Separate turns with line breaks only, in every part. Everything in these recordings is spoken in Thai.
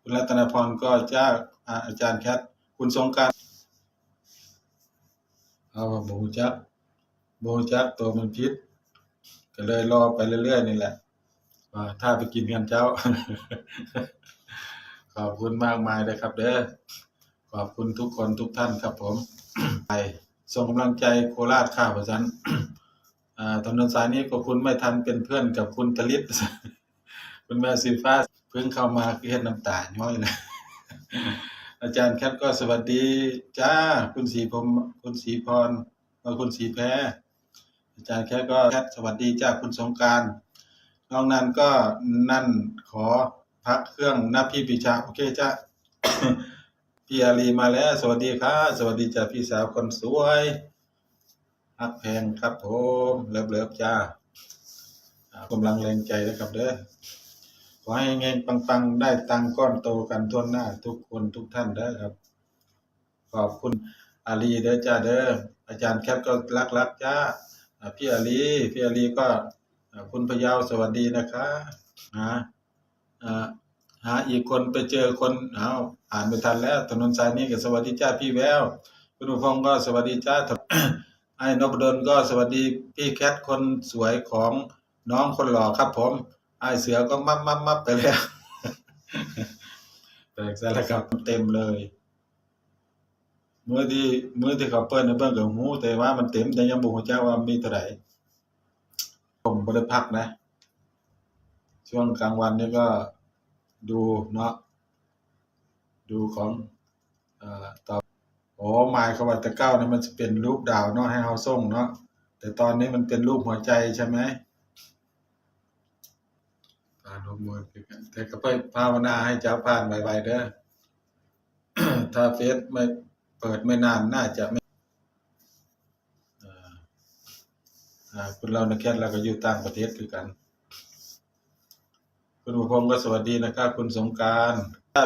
คุณรัตนพรก็เจ้าอาจารย์แคทคุณสงการเอาว่าบรูจักบูจักตัวมันพิษก็เลยรอไปเรื่อยๆนี่แหละว่าถ้าไปกินกันเจ้า ขอบคุณมากมายเลยครับ เด้อขอบคุณทุกคนทุกท่านครับผมไปส่งกำลังใจโคราชข้าพเจ้าอ่าถนนสายนี้ก็คุณไม่ทันเป็นเพื่อนกับคุณตลิศ คุณแม่สีฟ้าเพิ่งเข้ามาคือเฮ็ดน้ำตาย้อยเลยอาจารย์แคทก็สวัสดีจ้าคุณสีพรหมคุณสีพรเอ่อคุณสีแพรอาจารย์แคทก็แคทสวัสดีจ้าคุณสงการน้องนันก็นั่นขอพักเครื่องนะพี่ปิชาโอเคจ้าพี่อาลีมาแล้ว สวัสดีครับ สวัสดีจ้าพี่สาวคนสวยฮักแพงครับผมเลิฟเลิฟจ้ากำลังแรงใจนะครับเด้อ อให้เงินปังๆ ได้ตังก้อนโตกันทั่วหน้า ทุกคนทุกท่านเด้อครับ ขอบคุณอาลีเด้อจ้าเด้ออาจารย์แคทก็รักๆจ้าพี่อาลีพี่อาลีก็คุณพยาวสวัสดีนะคะหาอ่าหาอีกคนไปเจอคนเอาอ่านไม่ทันแล้ว ถนนสายนี้ก็สวัสดีจ้าพี่แววคุณอุพงศ์ก็สวัสดีจ้าไอ้นพดลก็สวัสดีพี่แคทคนสวยของน้องคนหล่อครับผม ไอ้เสือก็มับมับมับไปแล้วแตกซะแล้วครับเต็มเลยเมื่อที่เมื่อที่เขาเปิ้ลในเบิ้งกับหูแต่ว่ามันเต็มแต่ยังบ่ฮู้จักว่ามีเท่าไหร่ผมบ่ได้พักนะ ช่วงกลางวันนี่ก็ดูเนาะดูของอ่อต่อโอ้หมายขว่าแต่เก้านี่มันจะเป็นรูปดาวเนาะให้เฮาส่งเนาะแต่ตอนนี้มันเป็นรูปหัวใจใช่ไหม ผ่านฮอร์โมนคือกันแต่ก็ไปภาวนาให้เจ้าผ่านไวๆเด้อถ้าเฟซไม่เปิดไม่นานน่าจะไม่อ่าอ่าคุณเรานแค่เราก็อยู่ต่างประเทศคือกัน คุณผู้พงศ์ก็สวัสดีนะครับ คุณสงกราร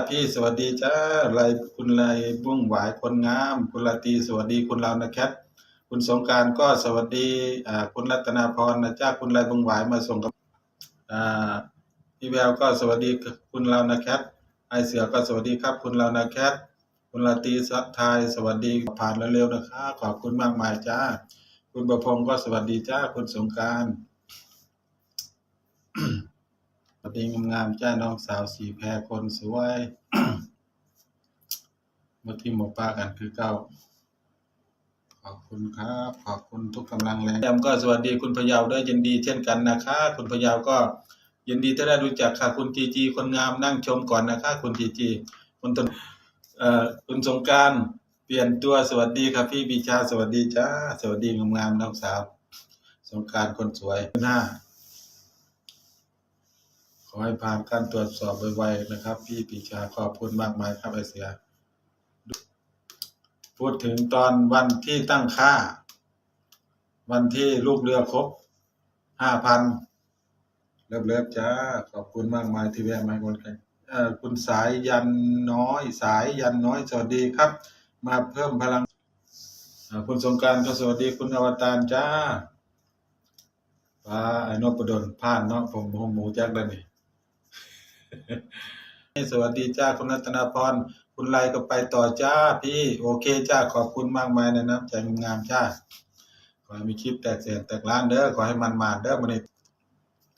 พี่สวัสดีจ้าไรคุณไรบุ้งหวายคนงาม คุณลาตีสวัสดีคุณเรานะแคทคุณสงการก็สวัสดีอ่าคุณรัตนาพรนะจ้าคุณไรบุ้งหวายมาส่งกับอ่า พี่แววก็สวัสดีคุณเรานะแคทไอเสือก็สวัสดีครับ คุณเรานะแคทคุณลาตีสักทายสวัสดีผ่านเร็วๆนะคะขอบคุณมากมายจ้า คุณประพงศ์ก็สวัสดีจ้า คุณสงการสวัสดีงามๆจ้าน้องสาวสีแพรคนสวยมาที่หมอป้ากันคือเก้าขอบคุณครับ ขอบคุณทุกกำลังแรงยำก็สวัสดีคุณพยาวด้วยยินดีเช่นกันนะคะ คุณพยาวก็ ยินดีที่ได้รู้จักค่ะคุณจีจีคนงามนั่งชมก่อนนะคะ คุณจีจีคุณตนเอ่อคุณสงการเปลี่ยนตัวสวัสดีครับพี่บีชาสวัสดีจ้าสวัสดีงามๆน้องสาว สงการคนสวยหน้าขอให้ผ่านการตรวจสอบไวๆนะครับ พี่ปีชาขอบคุณมากมายครับไอเสีย พูดถึงตอนวันที่ตั้งค่า วันที่ลูกเรือครบห้าพัน เลิฟเลิฟจ้า ขอบคุณมากมายที่แวะมาคนกันคุณสายยันน้อย สายยันน้อย สวัสดีครับ มาเพิ่มพลังคุณสงการก็สวัสดีคุณอวตารจ้าป้าไอ้นพดลผ่านเนาะผมผมหมูจักแล้วนี่สวัสดีจ้าคุณรัตนาพร คุณไลก็ไปต่อจ้าพี่ โอเคจ้าขอบคุณมากมายนะน้ำใจงามจ้า ขอให้มีคลิปแตกเสียงแตกล้านเด้อขอให้มันมาเด้อมันนี้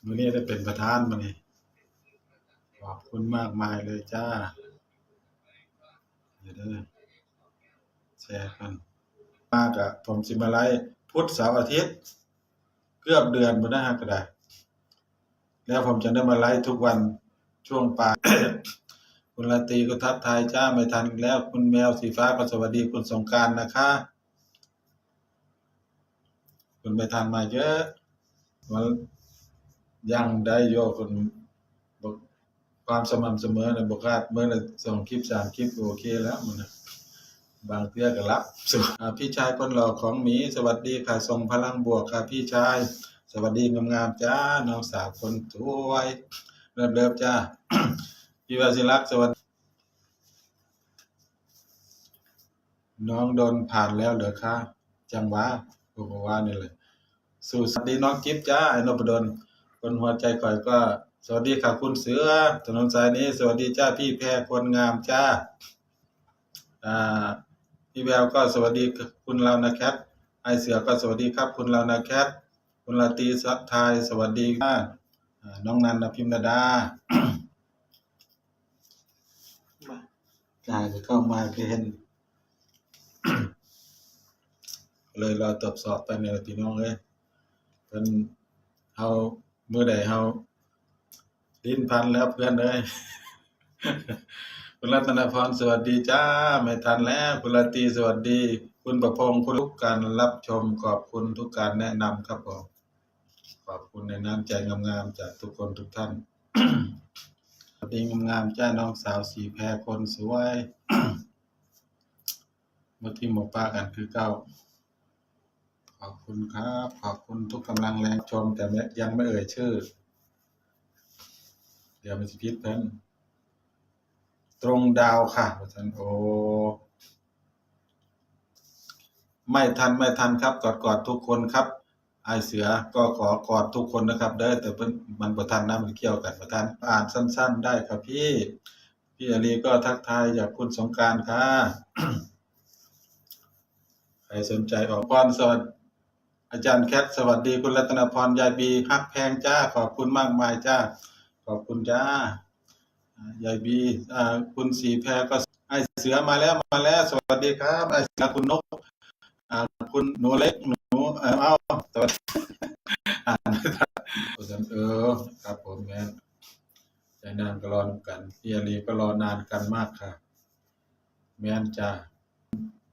มันนี้ได้เป็นประธานมันนี้ขอบคุณมากมายเลยจ้าเดี๋ยวเด้อแชร์กันมากอะผมสิมาไลฟ์พุธเสาร์อาทิตย์ เกือบเดือนบนหน้าก็ได้ แล้วผมจะได้มาไลฟ์ทุกวันช่วงปลายคุณลาตีก็ทักทายจ้าไม่ทันแล้วคุณแมวสีฟ้าก็สวัสดีคุณสงการนะคะ คุณไม่ทันมาเยอะมัน ยังได้โยคุณบอกความสม่ำเสมอนะบอกว่าเมื่อสองคลิปสามคลิปโอเคแล้วมันนะบางเทื่อก็รับสวัสอ่าพี่ชายคนหล่อของหมีสวัสดีค่ะส่งพลังบวกค่ะพี่ชาย สวัสดีงามๆจ้าน้องสาวคนสวยเริ่มเริ่มจ้าพี่วาสิลักษ์สวัสดีน้องโดนผ่านแล้วเหรอคะจังหวะบอกว่านี่เลยสู่สวัสดีน้องจิ๊บจ้าไอ้นพดล คนหัวใจก่อยก็ สวัสดีค่ะคุณเสือ ถนนสายนี้ สวัสดีจ้าพี่แพรคนงามจ้า อ่า พี่แววก็สวัสดีคุณลาวนาแคทไอเสือก็สวัสดีครับ คุณลาวนาแคทคุณลาตรีสักทายสวัสดีค่ะอ่าน้องนันนพิมรดาจ่ายจะเข้ามาคือเห็นเลยรอตรวจสอบไปในยพี่น้องเอ้ยเป็นเฮา เมื้อใดเฮาลิ้นพันแล้วเพื่อนเอ้ยคุณรัตนพรสวัสดีจ้า ไม่ทันแล้วคุณลตีสวัสดี คุณประพงศ์คุณทุกการรับชมขอบคุณทุกการแนะนำครับผมขอบคุณในน้ำใจงามๆจากทุกคนทุกท่านสวัสดีงามๆจ้าน้องสาวสีแพรคนสวยเมื่อที่หมอป้ากันคือเก้า อบคุณครับ ขอบคุณทุกกำลังแรงชม แต่ยังไม่เอ่ยชื่อ เดี๋ยวมันจะพิษเพิ่นตรงดาวค่ะอาจารย์โอไม่ทันไม่ทันครับ กอดกอดทุกคนครับ ไอเสือก็ขอกอดทุกคนนะครับ เด้อแต่เพิ่นมันประทันนะมันเกี่ยวกันประทันอ่านสั้น ๆ ได้ครับพี่ พี่อาลีก็ทักทายจากคุณสงการค่ะใครสนใจออกพรสวัสดี อาจารย์แคทสวัสดีคุณรัตนพรยายบีฮักแพงจ้าขอบคุณมากมายจ้าขอบคุณจ้ายายบีคุณสีแพรก็ไอเสือมาแล้วมาแล้ว สวัสดีครับไอเสือคุณนกคุณหนูเล็กหนูเออเอาสวัสดีอ่านเออครับผมแม่นใจนานก็รอนกันพี่อาลีก็รอนานกันมากค่ะ แม่นจ้า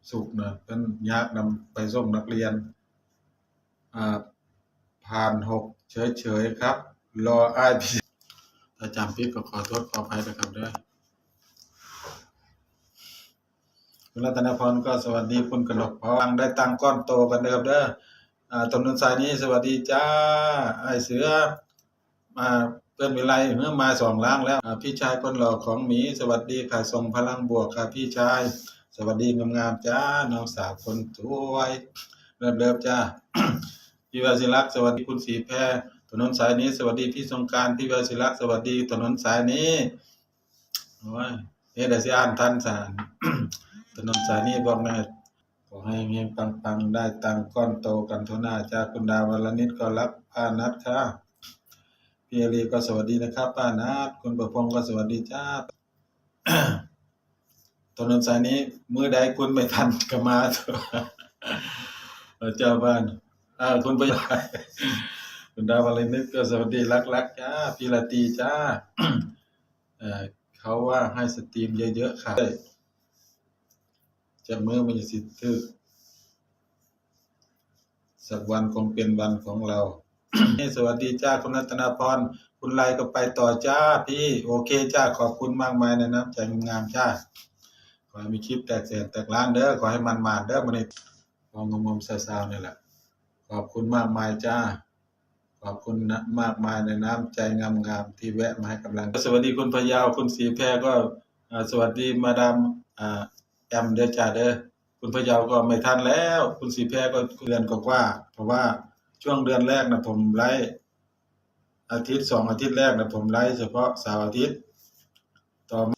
สุกเนอะเพิ่นยากนำไปส่งนักเรียน ผ่านหกเฉยๆครับ รอไอพี่ถ้าจำผิดก็ขอโทษขออภัยนะครับเด้อคุณรัตนพรก็สวัสดีคุณกนกพรได้ตังก้อนโตกันเด้อครับเด้ออ่าถนนสายนี้สวัสดีจ้า ไอเสือมาเพื่อนวิไลเมื่อมาสองล้างแล้ว พี่ชายคนหล่อของหมี สวัสดีค่ะส่งพลังบวกค่ะพี่ชาย สวัสดีงามๆจ้า น้องสาวคนสวยเลิฟเลิฟจ้า พี่วาสิลักษ์สวัสดีคุณสีแพรถนนสายนี้ สวัสดีพี่สงการพี่วาสิลักษ์สวัสดีถนนสายนี้โอ้ยเฮ็ดได้สิอ่านทันสารถนนสายนี้บอกแม่ขอให้เฮงปังๆได้ตังก้อนโตกันทุกหน้าจากคุณดาวรนิดก็รับป้านัดค่ะพี่เอลีก็สวัสดีนะครับป้านัดคุณประพงศ์ก็สวัสดีจ้าถนนสายนี้มือใดคุณไม่ทันก็มาเถอะเจ้าบ้าน อ่าคุณประยคุณดาวาเลนึกก็สวัสดีรักรักๆจ้าพี่ลาตีจ้าเออเขาว่าให้สตรีมเยอะๆค่ะจะมือมันจะสิทึกสักวันคงเป็นวันของเรานี่สวัสดีจ้าคุณรัตนาพร คุณไลก็ไปต่อจ้าพี่ โอเคจ้าขอบคุณมากมายในะน้ำใจงามจ้า ขอให้มีคลิปแตกแสนแตกล้านเด้อขอให้มันมาเด้อมันนี่พองงมๆซาวๆนี่แหละ ขอบคุณมากมายจ้า ขอบคุณมากมายในน้ำใจงามๆที่แวะมาให้กำลัง สวัสดีคุณพยาวคุณสีแพรก็สวัสดีมาดามอแอมเดจ้าเด้อคุณพยาวก็ไม่ทันแล้ว คุณสีแพรก็เดือนกว่าเพราะว่าช่วงเดือนแรกนะผมไลฟ์อาทิตย์สองอาทิตย์แรกนะผมไลฟ์เฉพาะเสาร์อาทิตย์ต่อมา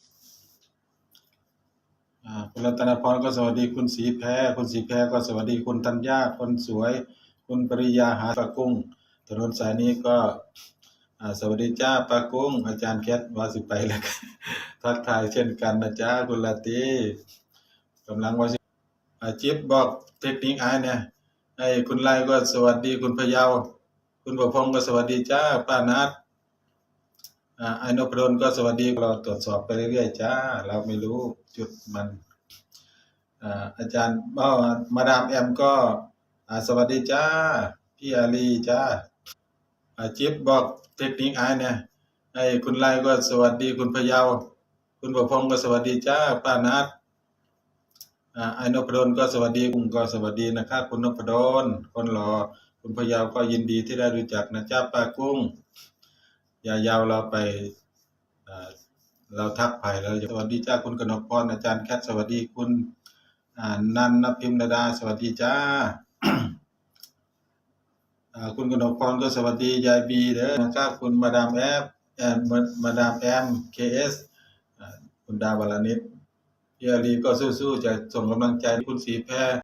อ่าคุณรัตนพรก็สวัสดีคุณสีแพรคุณสีแพรก็สวัสดีคุณธัญญาคนสวย คุณปริยาหาปะกุ้ง ถนนสายนี้ก็สวัสดีจ้าปากุ้ง อาจารย์แคทว่าสิไปแล้วทักทายเช่นกันนะจ้าคุณลาตีกำลังว่าสิจิ๊บบอกเทคนิคไอ้เนี่ยไอ้คุณไลก็สวัสดีคุณพยาคุณประพงศ์ก็สวัสดีจ้าป้านัทอ่าไอ้นพดลก็สวัสดีเราตรวจสอบไปเรื่อยๆจ้า เราไม่รู้จุดมันอาจารย์บ้ามาดามแอมก็ สวัสดีจ้า พี่อาลีจ้าอาจิ๊บบอกเทคนิคไอเนี่ยไอ้คุณไลก็สวัสดีคุณพยาว คุณประพงศ์ก็สวัสดีจ้าป้านัทไอ้นพดลก็สวัสดีคุณก็สวัสดีนะครับคุณนพดลคนหล่อคุณพยาวก็ยินดีที่ได้รู้จักนะจ้าป้ากุ้งอย่ายาวเราไปเราทักไปแล้วสวัสดีจ้าคุณกนกพรอาจารย์แคทสวัสดีคุณนันนพิมรดาสวัสดีจ้าอ่า คุณกนกพรก็สวัสดียายบีเด้อนะครับคุณมาดามแอฟแอนมามาดามแอมเคเอสคุณดาวรนิตพี่อารีก็สู้ๆจะส่งกำลังใจให้คุณสีแพร